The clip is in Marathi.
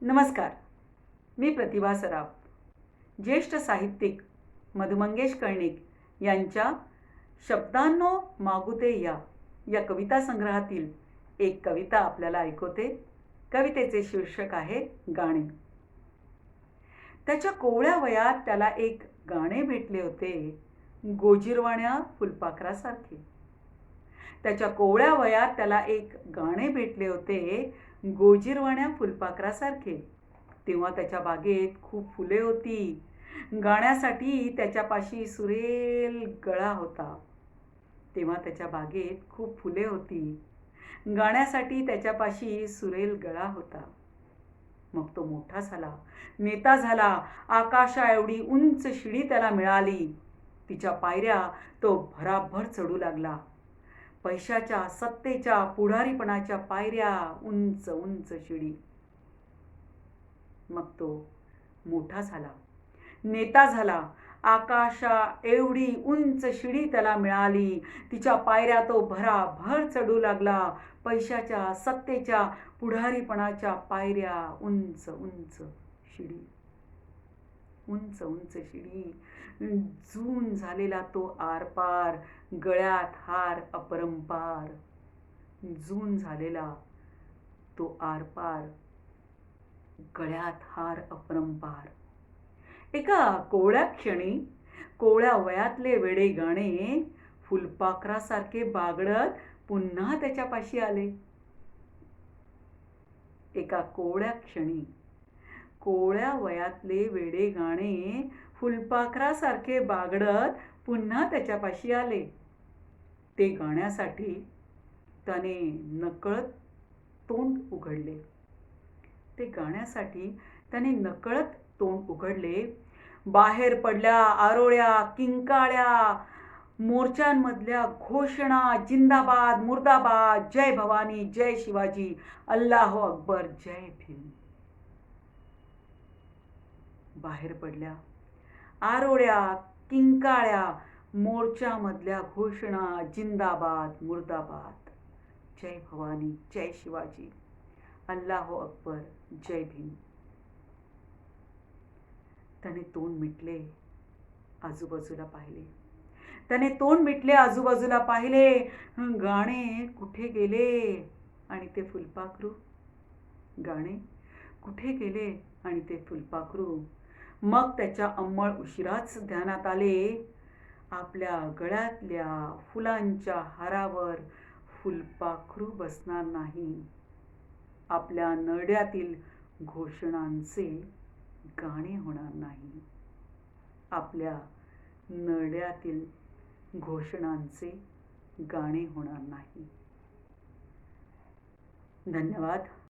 नमस्कार. मी प्रतिभा सराफ. ज्येष्ठ साहित्यिक मधुमंगेश कर्णिक यांच्या शब्दांनो मागुते या या कविता संग्रहातील एक कविता आपल्याला ऐकवते. कवितेचे शीर्षक आहे गाणे. त्याच्या कोवळ्या वयात त्याला एक गाणे भेटले होते. गोजिरवाण्या फुलपाखरासारखे. त्याच्या कोवळ्या वयात त्याला एक गाणे भेटले होते. गोजीरवाण्या फुलपाखरासारखे. तेव्हा त्याच्या बागेत खूप फुले होती. गाण्यासाठी त्याच्यापाशी सुरेल गळा होता. तेव्हा त्याच्या बागेत खूप फुले होती. गाण्यासाठी त्याच्यापाशी सुरेल गळा होता. मग तो मोठा झाला नेता झाला. आकाशा एवढी उंच शिडी त्याला मिळाली. तिच्या पायऱ्या तो भराभर चढू लागला. पैशाच्या सत्तेच्या पुढारीपणाच्या पायऱ्या उंच उंच शिडी. मग तो मोठा झाला. नेता झाला. आकाशा एवढी उंच शिडी त्याला मिळाली. तिच्या पायऱ्या तो भराभर चढू लागला. पैशाच्या सत्तेच्या पुढारीपणाच्या पायऱ्या उंच उंच शिडी. उंच उंच शिडी जून झालेला तो आरपार गळ्यात हार अपरंपार. जून झालेला तो आरपार गळ्यात हार अपरंपार. एका कोवळ्या क्षणी कोवळ्या वयातले वेडे गाणे फुलपाखरासारखे बागडत पुन्हा त्याच्यापाशी आले. एका कोवळ्या क्षणी कोवळ्या वयातले वेडे गाणे फुलपाखरासारखे बागडत पुन्हा त्याच्यापाशी आले. ते गाण्यासाठी त्याने नकळत तोंड उघडले. ते गाण्यासाठी त्याने नकळत तोंड उघडले. बाहेर पडल्या आरोळ्या किंकाळ्या मोर्चांमधल्या घोषणा जिंदाबाद मुर्दाबाद जय भवानी जय शिवाजी अल्लाह अकबर जय भीम. बाहेर पडल्या. आरोळ्या किंकाळ्या मोर्चामधल्या घोषणा जिंदाबाद मुर्दाबाद. जय भवानी जय शिवाजी. अल्लाहो अकबर जय भीम. त्याने तोंड मिटले आजूबाजूला पाहिले. त्याने तोंड मिटले आजूबाजूला पाहिले. गाणे कुठे गेले? आणि ते फुलपाखरू. गाणे कुठे गेले? आणि ते फुलपाखरू. मग त्याच्या अंमळ उशिराच ध्यानात आले. आपल्या गळ्यातल्या फुलांच्या हारावर फुलपाखरू बसणार नाही. आपल्या नड्यातील घोषणांचे गाणे होणार नाही. आपल्या नड्यातील घोषणांचे गाणे होणार नाही. धन्यवाद.